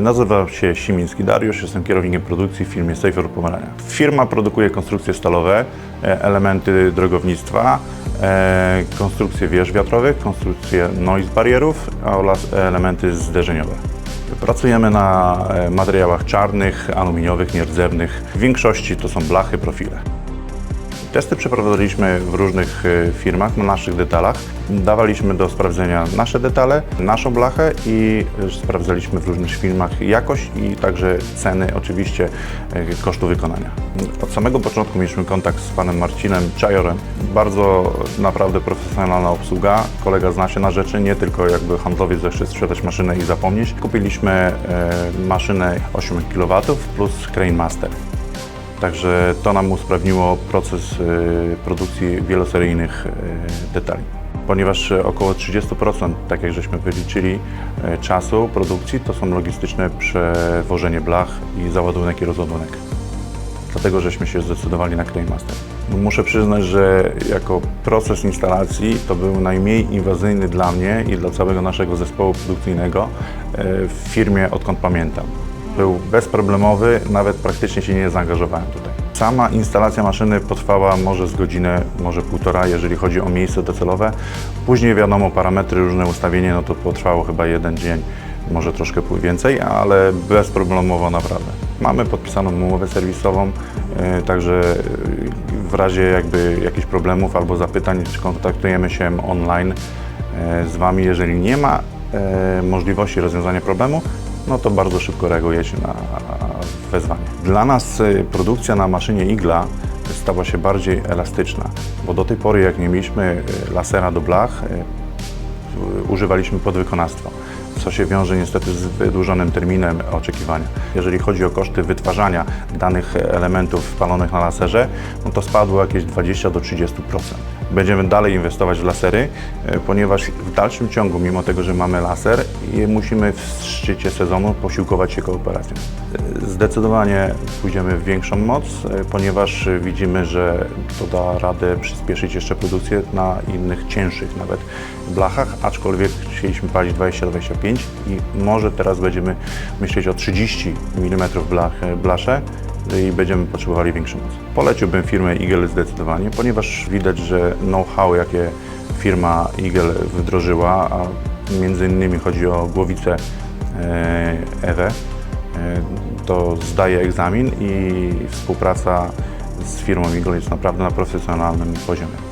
Nazywam się Simiński Dariusz, jestem kierownikiem produkcji w firmie Safer Pomerania. Firma produkuje konstrukcje stalowe, e, elementy drogownictwa, e, konstrukcje wież wiatrowych, konstrukcje noise barierów oraz elementy zderzeniowe. Pracujemy na e, materiałach czarnych, aluminiowych, nierdzewnych. W większości to są blachy, profile. Testy przeprowadziliśmy w różnych e, firmach na naszych detalach. Dawaliśmy do sprawdzenia nasze detale, naszą blachę i e, sprawdzaliśmy w różnych firmach jakość i także ceny, oczywiście e, kosztu wykonania. Od samego początku mieliśmy kontakt z panem Marcinem Czajorem. Bardzo naprawdę profesjonalna obsługa. Kolega zna się na rzeczy, nie tylko jakby handlowiec zechce sprzedać maszynę i zapomnieć. Kupiliśmy maszynę 8 kW plus Crane Master. Także to nam usprawniło proces y, produkcji wieloseryjnych y, detali. Ponieważ około 30%, tak jak żeśmy wyliczyli, y, czasu produkcji to są logistyczne przewożenie blach i załadunek i rozładunek. Dlatego żeśmy się zdecydowali na Crane Master. Muszę przyznać, że jako proces instalacji to był najmniej inwazyjny dla mnie i dla całego naszego zespołu produkcyjnego w firmie odkąd pamiętam. Był bezproblemowy, nawet praktycznie się nie zaangażowałem tutaj. Sama instalacja maszyny potrwała może z godzinę, może półtora, jeżeli chodzi o miejsce docelowe. Później wiadomo, parametry, różne ustawienie, no to potrwało chyba jeden dzień, może troszkę więcej, ale bezproblemowo naprawdę. Mamy podpisaną umowę serwisową, e, także e, w razie jakby jakichś problemów albo zapytań kontaktujemy się online e, z Wami. Jeżeli nie ma możliwości rozwiązania problemu, no to bardzo szybko reagujecie na wezwanie. Dla nas e, produkcja na maszynie igla stała się bardziej elastyczna, bo do tej pory jak nie mieliśmy e, lasera do blach, e, używaliśmy podwykonawstwa, co się wiąże niestety z wydłużonym terminem oczekiwania. Jeżeli chodzi o koszty wytwarzania danych elementów wpalonych na laserze, no to spadło jakieś 20 do 30%. Będziemy dalej inwestować w lasery, e, ponieważ w dalszym ciągu, mimo tego, że mamy laser, musimy w szczycie sezonu posiłkować się kooperacją. E, Zdecydowanie pójdziemy w większą moc, e, ponieważ widzimy, że to da radę przyspieszyć jeszcze produkcję na innych cięższych nawet blachach, aczkolwiek chcieliśmy palić 20-25 i może teraz będziemy myśleć o 30 mm blach, blasze i będziemy potrzebowali większą moc. Poleciłbym firmę Eagle zdecydowanie, ponieważ widać, że know-how, jakie firma Eagle wdrożyła, a między innymi chodzi o głowicę e, Ewę, e, to zdaje egzamin i współpraca z firmą Eagle jest naprawdę na profesjonalnym poziomie.